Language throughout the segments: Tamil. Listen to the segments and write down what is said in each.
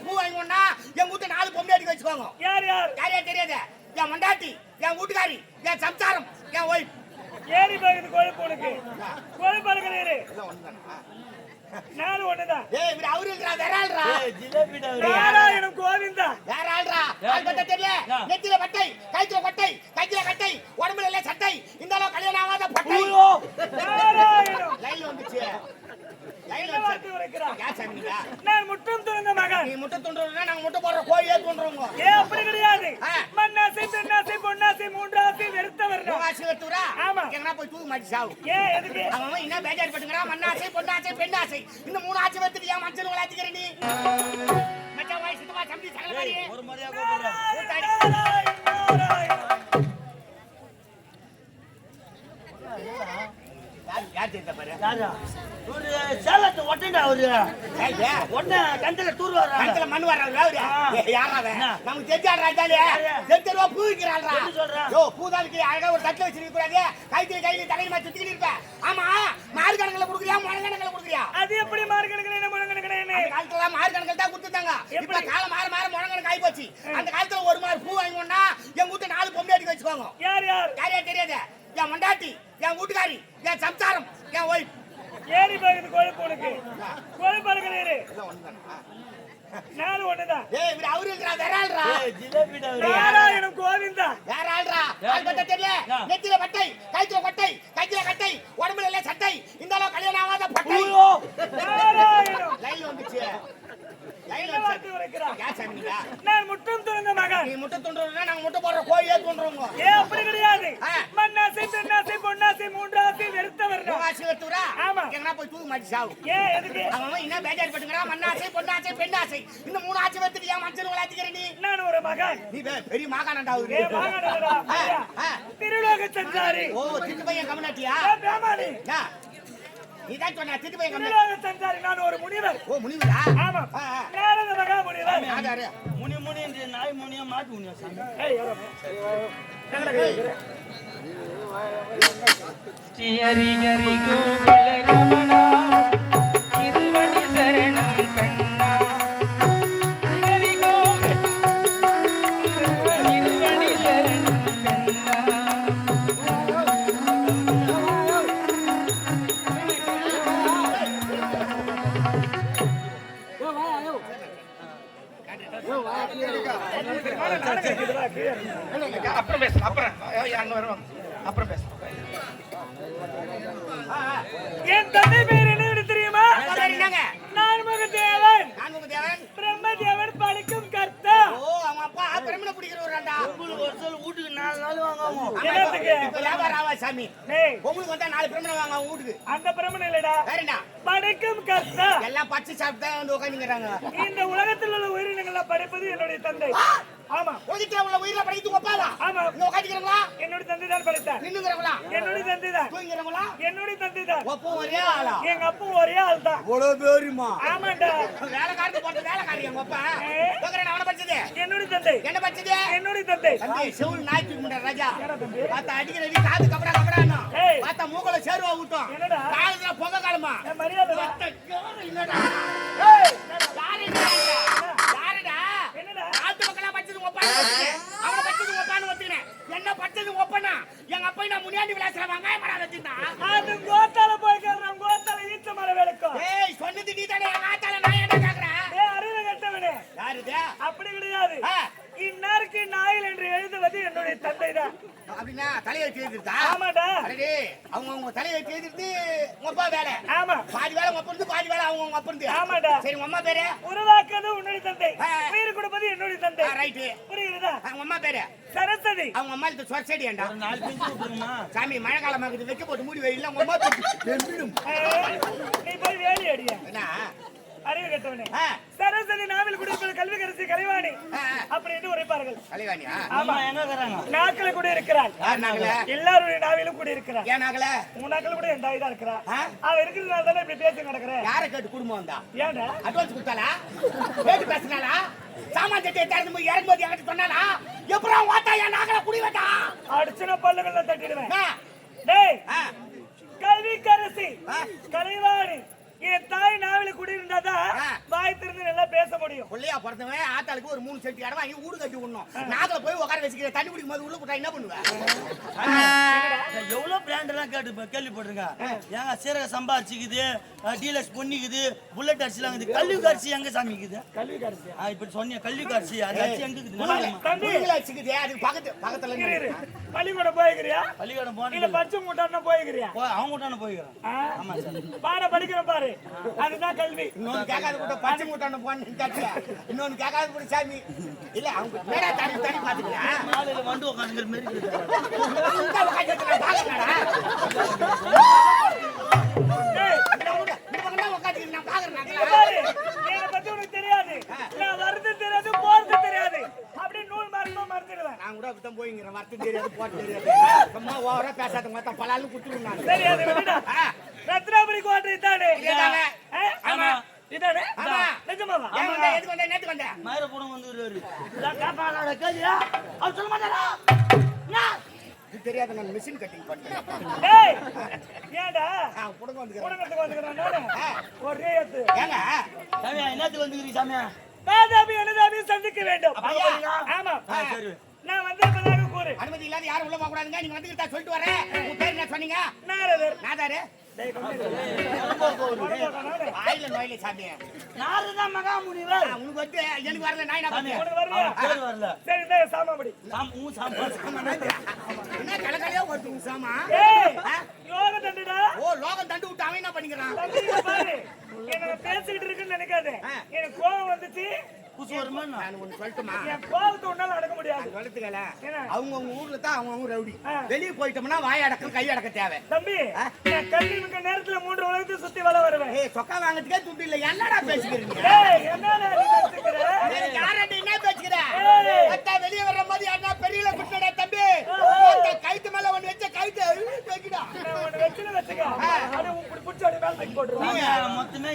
பூ வாங்கினா என் வீட்டு நாலு பொம்மையாட்டி வச்சுக்கோங்க. யார் யார்? யாரையா தெரியாத? என் மண்டாட்டி என் வீட்டுக்காரி என் சம்சாரம் என் ஒய்ஃப் ஏறி போகுது கொழுப்பு உனக்கு கொழுப்பு இருக்கிறீரு? நானும் ஒண்ணுதான். ஏய் இவரு அவரு இருக்கிறா வேற ஆள்றா நாராயணம் கோவிந்தா. வேற ஆள்றா ஆள் பத்த தெரியல? நெத்தில பட்டை கைத்துல பட்டை கைத்துல கட்டை உடம்புல இல்ல சட்டை இந்த அளவு கல்யாணம் ஆகாத பட்டை நாராயணம் லைன் வந்துச்சு லைன் என்ன வார்த்தை வந்துச்சு உரைக்கிறான் யார் சாமிங்களா நான் முற்றும் துறந்த மகன் நீ முட்டை துண்டுறா நாங்க முட்டை போடுற கோழியே துண்டுறோங்க ஏ அப்படி கிடையாது. மண்ணாசை பெண்ணாசை பொன்னாசை மூன்றாசை வெறுத்தவர். ஆசி வெத்துறா ஆமா. எங்கனா போய் தூக்கு மாட்டி சாவு. ஏ எதுக்கு? அவன் என்ன பேஜார் பண்ணுங்கிறான் மண்ணாசை பொண்ணாசை பெண்ணாசை. இந்த மூணு ஆசை வெத்துட்டு ஏன் மனுஷன் விளையாட்டுக்கிற நீ. மச்சான் வாய் சித்தமா ஒரு மாதிரியா கூப்பிடுறேன். யார் யார் தெரிஞ்ச பாரு? இவரு சேலத்து ஒட்டண்டா அவரு? ஒட்ட கண்டல டூர் வர்றாரு கழுத்துல மண் வர்றவரு அவரு. யாரா? என்ன? நமக்கு தெரிஞ்சாரு ராஜாலே. யாரு? தெரு தெருவா பூ சொல்ற? யோ, பூதாளுக்கு அழகா ஒரு தட்டுல வச்சிருக்க கூடாது. கைத்துல கையில தலையில வச்சு சுத்திக்கிட்டு இருப்ப. ஆமா, மாறு கணக்குல குடுக்குறியா, முழ கணக்குல குடுக்குறியா? அது எப்படி மார்க்கெடுக்கிறேன் முழங்கெடுக்கிறேன் அந்த காலத்துல மாறு கணக்குல தான் கொடுத்திருந்தாங்க. இப்ப? காலம் மாற மாற முழ கணக்கு. அந்த காலத்துல ஒரு மாறு பூ வாங்கினா என் வீட்டு நாலு பொம்மையாட்டி வச்சுக்கோங்க யார் யார் தெரியாத என் மண்டாட்டி என் வீட்டுக்காரி என் சம்சாரம் என் ஒய்ஃப் ஏறி போகுது கொழுப்பு உனக்கு கொழுப்பு எல்லாம் ஒண்ணுதானா? நானும் ஒண்ணுதான் அவரு நாராயணம் கோவிந்தா. வேற ஆள்றா ஆள் பத்த தெரியல. நெத்தில பட்டை கைத்துல பட்டை கைத்துல கட்டை உடம்புல இல்ல சட்டை. இந்த அளவு கல்யாணம் ஆகாத பட்டை. நாராயணம். லைன் வந்துச்சு. நான் முற்றும் துறந்த மகன். நீ முட்டை துண்டுறா நாங்க முட்டை போடுற கோழியே துண்டுறோங்க. அப்படி ஆமா. எங்கனா போய் தூக்கு மாட்டி சாவு. அவன் என்ன பேஜார் பண்ணுங்கிறான் மண்ணாசை பொண்ணாசை பெண்ணாசை. இந்த மூணு ஆசை வெத்துட்டு ஏன் மனுஷன் விளையாட்டுக்கிற நீ? நான் ஒரு மகன். நீ பெரிய மாகாணண்டா அவரு. திருலோக சஞ்சாரி. ஓ திட்டு பையன் கமனாட்டியா நீ தான் சொன்ன திருலோக சஞ்சாரி நான் ஒரு முனிவர். ஓ முனிவரா? ஆமா. ஆ, ஆ. நாரத மகா முனிவர். ஆதாரு முனி முனி இந்த நாய் முனியா மாட்டு முனியா சாமி. ஏய், எவ்வளவு? ஸ்ரீ ஹரி ஹரி கோகுல ரமணா. இப்ப வியாபாரம் ஆவா சாமி. உங்களுக்கு வந்தா நாலு பெருமனை வாங்க அவங்க வீட்டுக்கு. அந்த பிரம்மன் இல்லடா. வேறண்டா படைக்கும் கர்த்தா. எல்லாம் பச்சை சாப்பிட்டு தான் வந்து உட்காந்துங்கிறாங்க இந்த உலகத்தில் உள்ள உயிரினங்களை படைப்பது என்னுடைய தந்தை. ஆமா. உலகத்துல உள்ள உயிரை படித்து ஒப்பாவா ஆமா. இங்க உட்காந்துக்கிறவங்களா என்னுடைய தந்தை தான் படைத்தார் நின்னுங்கிறவங்களா என்னுடைய தந்தை தான் தூங்கிறவங்களா என்னுடைய தந்தை தான் ஒரே ஆளா? எங்க அப்பா ஒரே ஆள் தான் இவ்வளவு பேருமா? ஆமாண்டா. வேலைக்காரத்து போட்ட வேலைக்காரி எங்க அப்பா? கேக்குறேன் அவனை படிச்சது. என்னுடைய தந்தை. என்ன படிச்சது? என்னுடைய தந்தை. தம்பி செவுள் நாய்க்கு முண்டா ராஜா. பார்த்தா அடிக்கிற அடி காது கபடா கபடான்னு. ஏய். பார்த்தா மூக்கல சேருவா ஊட்டும். என்னடா? காலத்துல பொங்க காலமா என் மரியாதை. ஏய், யாருடா தலையை தேர்ந்தெடுத்து உங்க அப்பா வேலை. ஆமா. பாதி வேலை உங்க இருந்து, பாதி வேலை அவங்க உங்க அப்பா இருந்து. ஆமாடா. சரி உங்க அம்மா பேரு? உருவாக்குறது உன்னுடைய தந்தை. உயிர் கொடுப்பது என்னுடைய தந்தை. ரைட்டு புரியுதா அவங்க அம்மா பேரு? சரஸ்வதி. அவங்க அம்மா இந்த சொற்செடி ஏண்டா? ஒரு நாலு பிஞ்சு விட்டுருமா சாமி மழை காலமாக்குது வைக்க போட்டு மூடி வை இல்ல உங்க அம்மா நீ போய் வேலி அடியா? என்ன? அறிவு கட்டவனே. சரஸ்வதி நாவில் குடியிருப்பது கல்வி கரசி கலைவாணி. ஆ, ஆ. அப்படி என்று உரைப்பார்கள். கலைவாணியா? அம்மா எங்க இருக்கிறாங்க நாக்களை கூட இருக்கிறாள். யார் நாங்கள எல்லாருடைய நாவிலும் கூட இருக்கிறாள். ஏன் நாங்கள உன் நாக்கள் கூட என் தாய் தான் இருக்கிறா. ஆ? அவ இருக்கிறதுனால தானே இப்படி பேசி நடக்கிறேன்? யாரை கேட்டு குடும்பம் வந்தா? ஏன்டா? அட்வான்ஸ் கொடுத்தாளா? கேட்டு பேசினாளா? சாமான் சட்டியை திறந்து போய் இறங்கும்போது என்கிட்ட சொன்னாளா? எப்பறம் ஓட்டா என் நாங்கள குடி வேட்டா அடிச்சுன பல்லுகள்ல தட்டிடுவேன். டேய் கல்வி கரசி. கலைவாணி என் தாய் நாவில குடியிருந்தாதான் ஆ. வாய் திறந்து நல்லா பேச முடியும். கொள்ளையா பிறந்தவன் ஆத்தாளுக்கு ஒரு மூணு செட்டி இடம் வாங்கி வீடு கட்டி விடணும் நாக்கில போய் உட்கார வச்சுக்கிற தண்ணி குடிக்கும் போது உள்ள போட்டா என்ன பண்ணுவேன் எவ்வளவு பிராண்ட் எல்லாம் கேட்டு இப்ப கேள்விப்பட்டிருங்க ஏங்க சீரக சம்பா அரிசிக்குது டீலக்ஸ் பொன்னிக்குது புல்லட் அரிசிலாம் இருக்குது. கல்வி அரிசி எங்க சாமிக்குது கல்வி கரிசி ஆ, இப்ப சொன்னிய கல்வி அரிசி அது அரிசி எங்க இருக்குது? பக்கத்து பக்கத்துல. பள்ளிக்கூடம் போய்க்கிறியா? பள்ளிக்கூடம் இல்ல போனீங்க பச்சை மூட்டான்னா போய்க்கிறியா? அவங்க கூட்டான போய்க்கிறேன்? ஆமா சார். பாட படிக்கிறேன் பாரு. அதுதான் கல்வி. இன்னொன்னு கேட்காத கூட பச்சை மூட்டான போன்னு கேட்கல இன்னொன்னு கேட்காத கூட சாமி இல்ல அவங்க மேடா தண்ணி தண்ணி பாத்துக்கிறேன் காலையில வந்து உட்காந்துக்கிற மாதிரி. இந்த உட்காந்து பாக்கலடா தான் நான் தெரியாது தெரியாது தெரியாது கூட அப்படித்தான் போய்ங்கிறேன் வரத்து தெரியாது போட்டு தெரியாது சும்மா ஓவரா பேசாத மொத்தம் பலாலும் விட்டுடா ஆ, ரத்னாபுரி கோட்டை. ஆ? ஆமா. இதானே? ஆமா. நிஜமாவா வந்த? எதுக்கு வந்த? நேத்து வந்த? மயிரை கூட வந்துருவாரு இதான் காப்பாளோட கேள்வியா அவர் சொல்ல மாட்டாரா? ஏன்? இது தெரியாத நான் மிஷின் கட்டிங் பண்ணேன் டேய் ஏன்டா? புடங்க வந்துக்கிறேன். உடனத்துக்கு வந்துக்கிறான் நானு. ஒரே எத்து. ஏங்க? சாமியா என்னத்துக்கு வந்துக்கிறீங்க சாமியா? மேதாவி எனதாவி சந்திக்க வேண்டும்? ஆமா. சரி. நான் வந்து இப்பதாக கூறு. அனுமதி இல்லாத யாரும் உள்ள போக கூடாதுங்க நீங்க வந்துக்கிட்டா சொல்லிட்டு வரேன் உங்க பேர் என்ன சொன்னீங்க? நாரதர் நாதாரு டேய் மகா முனிவர் உனக்கு வந்து எனக்கு வரல நான் வரல சரி சாமாபடி என்ன கலக்கலையா சாமா யோக தண்டுடா ஓ லோகம் தண்டு விட்டு அவன் என்ன பண்ணிக்கிறான் பேசிக்கிட்டு இருக்குன்னு நினைக்காது எனக்கு கோபம் வந்துச்சு புசு வருமா? நான் ஒண்ணு சொல்லட்டுமா என் கோவத்தை உன்னால அடக்க முடியாது என்ன? அவங்க அவங்க ஊர்ல தான் அவங்க அவங்க ரவுடி. வெளியே போயிட்டோம்னா வாய் அடக்கம் கை அடக்க தேவை தம்பி? நான் கல்வி மிக்க நேரத்துல மூன்று உலகத்தை சுத்தி வள வருவேன் ஏய் சொக்கா வாங்கறதுக்கே துட்டு இல்ல என்னடா பேசிக்கிறீங்க ஏய் என்ன நீ பேசிக்கிற? யாரண்டி என்ன பேசிக்கிற ஏய். அத்தா வெளியே வர மாதிரி யாரா பெரியல குட்டடா தம்பி கைத்து மேல ஒண்ணு வச்ச கைத்து உன்னை வச்சுன்னு வச்சுக்க. இப்படி புடிச்சு அப்படியே மேல தூக்கி. நீங்க மொத்தமே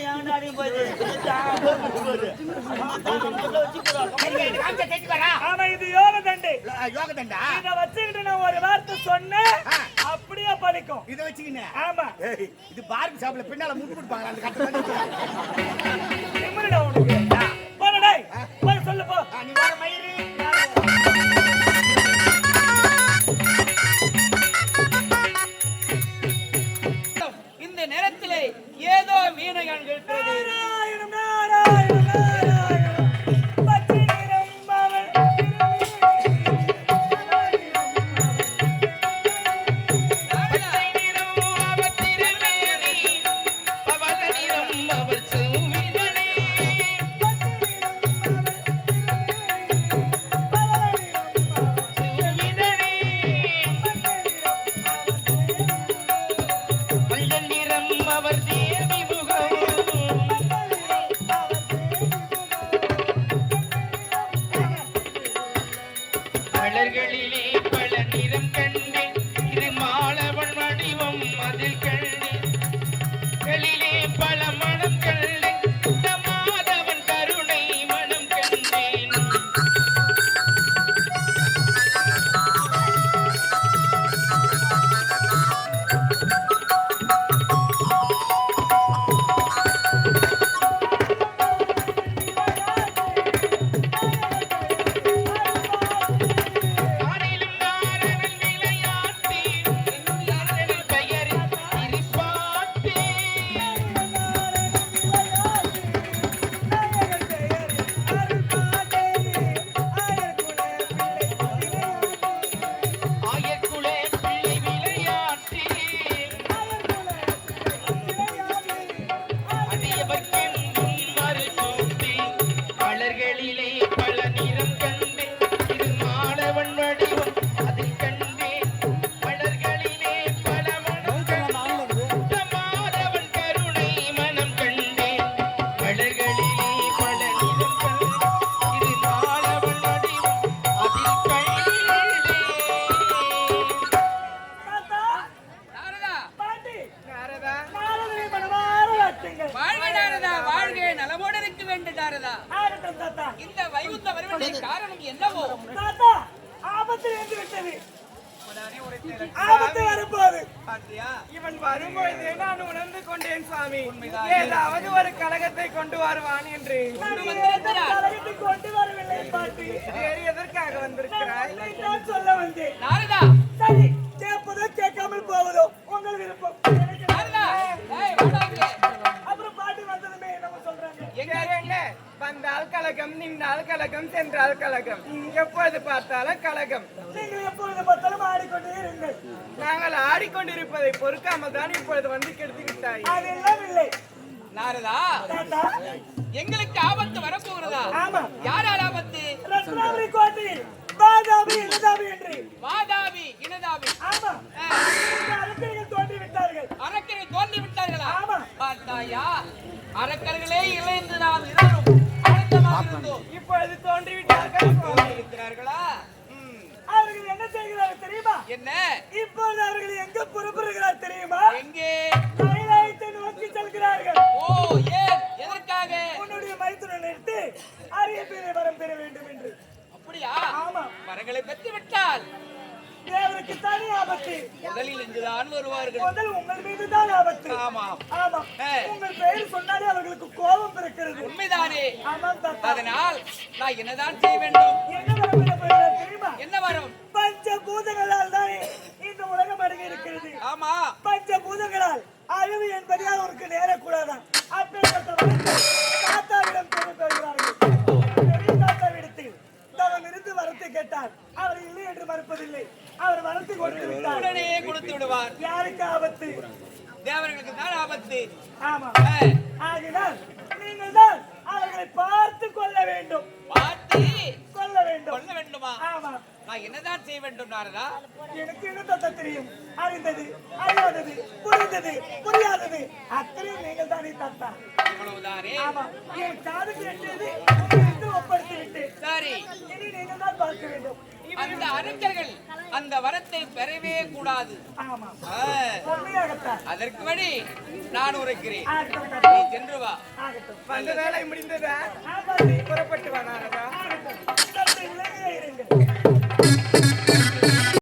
ஆமா இது யோக தண்டு. யோக தண்டா? இத வச்சுக்கிட்டு நான் ஒரு வார்த்தை சொன்னேன். அப்படியே பலிக்கும் இத வச்சுக்கினேன்? ஆமா. இது பார்பி ஷாப்ல பின்னால முட்டு கொடுப்பாங்க அந்த கட்டு வந்து நிம்மதிடா உனக்கு. இந்த நேரத்திலே ஏதோ வீணைகள் கேட்கிறது பல மனம் காரணம் என்னவோ? தாத்தா விட்டது ஆபத்து வரப்போகுது பார்த்தியா இவன் வரும்பொழுதே நான் உணர்ந்து கொண்டேன் சுவாமி ஏதாவது ஒரு கழகத்தை கொண்டு வருவான் என்று. கொண்டு வந்திருக்கிறார் கழகத்தை கொண்டு வரவில்லை பாட்டி. வேறு எதற்காக வந்திருக்கிறாய்? நான் சொல்ல வந்தேன். சரி கேட்பதோ கேட்காமல் போவதோ உங்கள் விருப்பம். வந்தால் கழகம் நின்றால் கழகம் சென்றால் கழகம் எப்பொழுது பார்த்தாலும் கழகம். நீங்கள் எப்பொழுது பார்த்தாலும் ஆடிக்கொண்டே இருங்கள். நாங்கள் ஆடிக்கொண்டிருப்பதை பொறுக்காமல் தான் இப்பொழுது வந்து கெடுத்து விட்டாய். அதெல்லாம் இல்லை. நாரதா எங்களுக்கு ஆபத்து வரப்போகிறதா? ஆமா. யாரால் ஆபத்து? கோட்டையில் பாதாபி இனதாபி என்று. வாதாபி இனதாபி ஆமா. அரக்கர்கள் தோன்றி விட்டார்கள். அரக்கர்கள் தோன்றி விட்டார்களா? ஆமா. பார்த்தாயா? அரக்கர்களே இல்லை என்று நாம் இருவரும் இப்பொழுது தோன்றிவிட்டார் ஆமாம் ஆமா. ஏ. உங்கள் பெயர் சொன்னாலே அவர்களுக்கு கோபம் பிறக்கிறது. உண்மைதானே. அதனால் நான் என்னதான் செய்ய வேண்டும்? என்ன வரம் பெற போகிறார் தெரியுமா? என்ன வரும்? பஞ்ச பூதங்களால் தானே இந்த உலகம் அடங்கி இருக்கிறது. ஆமா. பஞ்ச பூதங்களால் அழிவு என்பதே அவருக்கு நேரக்கூடாதான். தாத்தாவிடம் தாத்தாவிடத்தில் தவன் இருந்து வரத்தை கேட்டார். அவர் இல்லை என்று மறுப்பதில்லை. அவர் வரத்தை கொடுத்து விட்டார். உடனே கொடுத்து விடுவார். யாருக்கு ஆபத்து? தேவர்களுக்கு தான் ஆபத்து. ஆமா. ஏ, ஆகினால் நீங்கள் தான் அவர்களை பார்த்து கொள்ள வேண்டும். பார்த்து கொள்ள வேண்டும். கொள்ள வேண்டுமா? ஆமா. நான் என்னதான் செய்ய வேண்டும் நாரதா? எனக்கு என்ன தெரியும்? அறிந்தது அறியாதது புரிந்தது புரியாதது அத்தனையும் நீங்கள் தானே தாத்தா இவ்வளவுதானே? ஆமா. என் காதுக்கு எட்டியது ஒப்படைத்து விட்டேன் சரி. இனி நீங்கள் தான் பார்க்க வேண்டும். அந்த அறிஞர்கள் அந்த வரத்தை பெறவே கூடாது. அதற்கு வழி நான் உரைக்கிறேன். நீ சென்று வா. அந்த வேலை முடிந்ததா? புறப்பட்டு வா